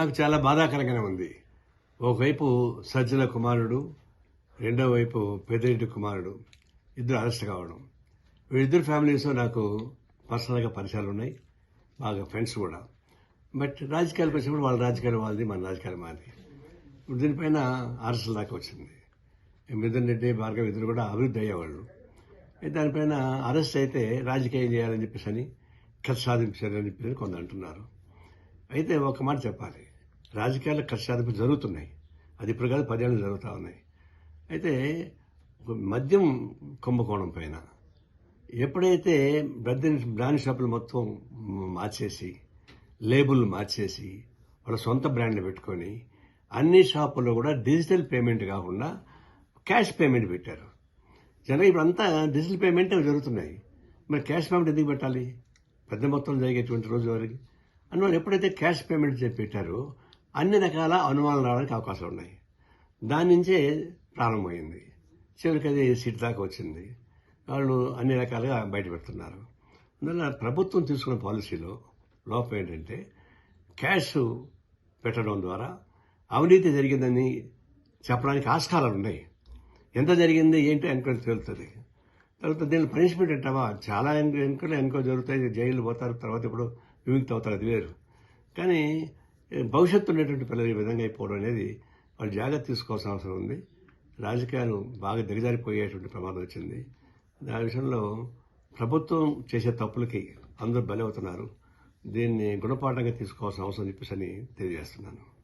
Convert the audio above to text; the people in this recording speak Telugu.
నాకు చాలా బాధాకరంగానే ఉంది. ఒకవైపు సజ్జల కుమారుడు రెండో వైపు పెద్దిరెడ్డి కుమారుడు. ఇద్దరు అరెస్ట్ కావడం. వీళ్ళిద్దరు ఫ్యామిలీస్ నాకు పర్సనల్గా పరిచయాలు ఉన్నాయి. బాగా ఫ్రెండ్స్ కూడా. బట్ రాజకీయాలకు వచ్చినప్పుడు వాళ్ళ రాజకీయాలు వాళ్ళది మన రాజకీయాలు మాది. ఇప్పుడు దీనిపైన అరెస్టుల దాకా వచ్చింది. మిథున్ రెడ్డి భార్గవ్ ఇద్దరు కూడా అభివృద్ధి అయ్యేవాళ్ళు. దానిపైన అరెస్ట్ అయితే రాజకీయం చేయాలని చెప్పేసి అని కథ సాధించారని చెప్పేసి కొందరు అంటున్నారు. అయితే ఒక మాట చెప్పాలి. రాజకీయాల ఖర్చు జరుగుతున్నాయి. అది ఇప్పుడు కాదు పదేళ్ళు జరుగుతూ ఉన్నాయి. అయితే మద్యం కుంభకోణం పైన ఎప్పుడైతే బ్రద్దెన్ బ్రాండ్ షాపులు మొత్తం మార్చేసి లేబుల్ మార్చేసి వాళ్ళ సొంత బ్రాండ్లు పెట్టుకొని అన్ని షాపుల్లో కూడా డిజిటల్ పేమెంట్ కాకుండా క్యాష్ పేమెంట్ పెట్టారు. జనం ఇప్పుడు అంతా డిజిటల్ పేమెంట్ జరుగుతున్నాయి. మరి క్యాష్ పేమెంట్ ఎందుకు పెట్టాలి? పెద్ద మొత్తం జరిగేటువంటి రోజు వరకు. వాళ్ళు ఎప్పుడైతే క్యాష్ పేమెంట్ చెప్పి పెట్టారో అన్ని రకాల అనుమానాలు రావడానికి అవకాశాలు ఉన్నాయి. దాని నుంచే ప్రారంభమైంది. చివరికి అది సీట్ దాకా వచ్చింది. వాళ్ళు అన్ని రకాలుగా బయటపెడుతున్నారు. అందువల్ల ప్రభుత్వం తీసుకున్న పాలసీలో లోపం ఏంటంటే క్యాష్ పెట్టడం ద్వారా అవినీతి జరిగిందని చెప్పడానికి ఆస్కారాలు ఉన్నాయి. ఎంత జరిగింది ఏంటి ఎంక్వైరీ తేలుతుంది. తర్వాత దీని పనిష్మెంట్ అంటావా? చాలా వెనుకలు వెనుక జరుగుతాయి. జైలు పోతారు తర్వాత ఇప్పుడు విముక్తి అవుతారు. అది వేరు. కానీ భవిష్యత్తు ఉన్నటువంటి పిల్లలు ఈ విధంగా అయిపోవడం అనేది వాళ్ళు జాగ్రత్త తీసుకోవాల్సిన అవసరం ఉంది. రాజకీయాలు బాగా దిగజారిపోయేటువంటి ప్రమాదం వచ్చింది. దాని విషయంలో ప్రభుత్వం చేసే తప్పులకి అందరూ బలవుతున్నారు. దీన్ని గుణపాఠంగా తీసుకోవాల్సిన అవసరం చెప్పేసి అని తెలియజేస్తున్నాను.